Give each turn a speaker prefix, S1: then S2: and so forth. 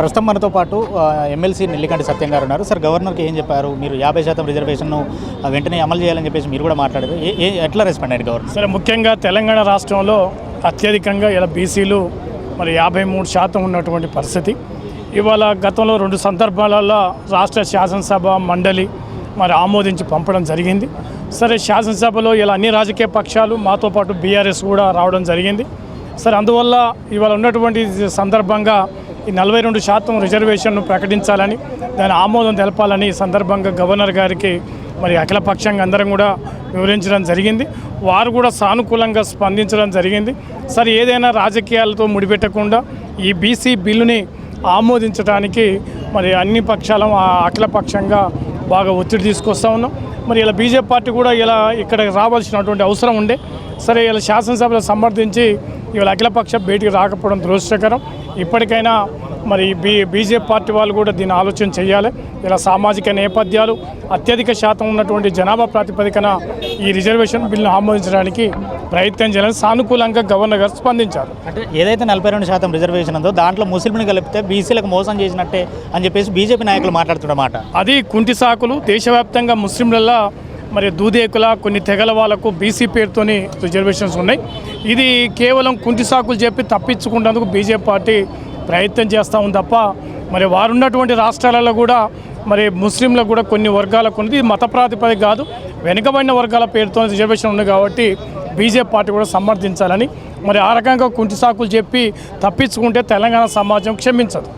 S1: ప్రస్తుతం మనతో పాటు ఎమ్మెల్సీ నెల్లికంటి సత్యం గారు ఉన్నారు. సార్ గవర్నర్కి ఏం చెప్పారు? మీరు యాభై శాతం రిజర్వేషన్ను వెంటనే అమలు చేయాలని చెప్పేసి మీరు కూడా మాట్లాడారు. ఏ ఏ- ఎట్లా రెస్పాండ్ అయ్యారు గవర్నర్?
S2: సరే ముఖ్యంగా తెలంగాణ రాష్ట్రంలో అత్యధికంగా ఇలా బీసీలు మరి యాభై మూడు శాతం ఉన్నటువంటి పరిస్థితి. ఇవాళ గతంలో రెండు సందర్భాలలో రాష్ట్ర శాసనసభ మండలి మరి ఆమోదించి పంపడం జరిగింది. సరే శాసనసభలో ఇలా అన్ని రాజకీయ పక్షాలు మాతో పాటు బీఆర్ఎస్ కూడా రావడం జరిగింది. సరే అందువల్ల ఇవాళ ఉన్నటువంటి సందర్భంగా ఈ నలభై రెండు శాతం రిజర్వేషన్ను ప్రకటించాలని దాని ఆమోదం తెలపాలని సందర్భంగా గవర్నర్ గారికి మరి అఖిలపక్షంగా అందరం కూడా వివరించడం జరిగింది. వారు కూడా సానుకూలంగా స్పందించడం జరిగింది. సరే ఏదైనా రాజకీయాలతో ముడిపెట్టకుండా ఈ బీసీ బిల్లుని ఆమోదించడానికి మరి అన్ని పక్షాల అఖిలపక్షంగా బాగా ఒత్తిడి తీసుకొస్తా ఉన్నాం. మరి ఇలా బీజేపీ పార్టీ కూడా ఇలా ఇక్కడ రావాల్సినటువంటి అవసరం ఉండే. సరే ఇలా శాసనసభలో సమర్థించి ఇవాళ అఖిలపక్ష భేటీకి రాకపోవడం దురదృష్టకరం. ఇప్పటికైనా మరి బీ బీజేపీ పార్టీ వాళ్ళు కూడా దీన్ని ఆలోచన చేయాలి. ఇలా సామాజిక నేపథ్యాలు అత్యధిక శాతం ఉన్నటువంటి జనాభా ప్రాతిపదికన ఈ రిజర్వేషన్ బిల్లును ఆమోదించడానికి ప్రయత్నం చేయాలని సానుకూలంగా గవర్నర్ గారు స్పందించారు.
S1: అంటే ఏదైతే నలభై రెండు శాతం రిజర్వేషన్ ఉందో దాంట్లో ముస్లింని కలిపితే బీసీలకు మోసం చేసినట్టే అని చెప్పేసి బీజేపీ నాయకులు మాట్లాడుతున్నమాట
S2: అది కుంటి సాకులు దేశవ్యాప్తంగా ముస్లింలల్లో మరి దూదేకుల కొన్ని తెగల వాళ్ళకు బీసీ పేరుతోని రిజర్వేషన్స్ ఉన్నాయి. ఇది కేవలం కుంటి సాకులు చెప్పి తప్పించుకున్నందుకు బీజేపీ పార్టీ ప్రయత్నం చేస్తాము ఉంది తప్ప మరి వారు ఉన్నటువంటి రాష్ట్రాలలో కూడా మరి ముస్లింలకు కూడా కొన్ని వర్గాలకు ఉంది మత ప్రాతిపదిక కాదు. వెనుకబడిన వర్గాల పేరుతో రిజర్వేషన్ ఉంది కాబట్టి బీజేపీ పార్టీ కూడా సమర్థించాలని మరి ఆ రకంగా కుంటి సాకులు చెప్పి తప్పించుకుంటే తెలంగాణ సమాజం క్షమించదు.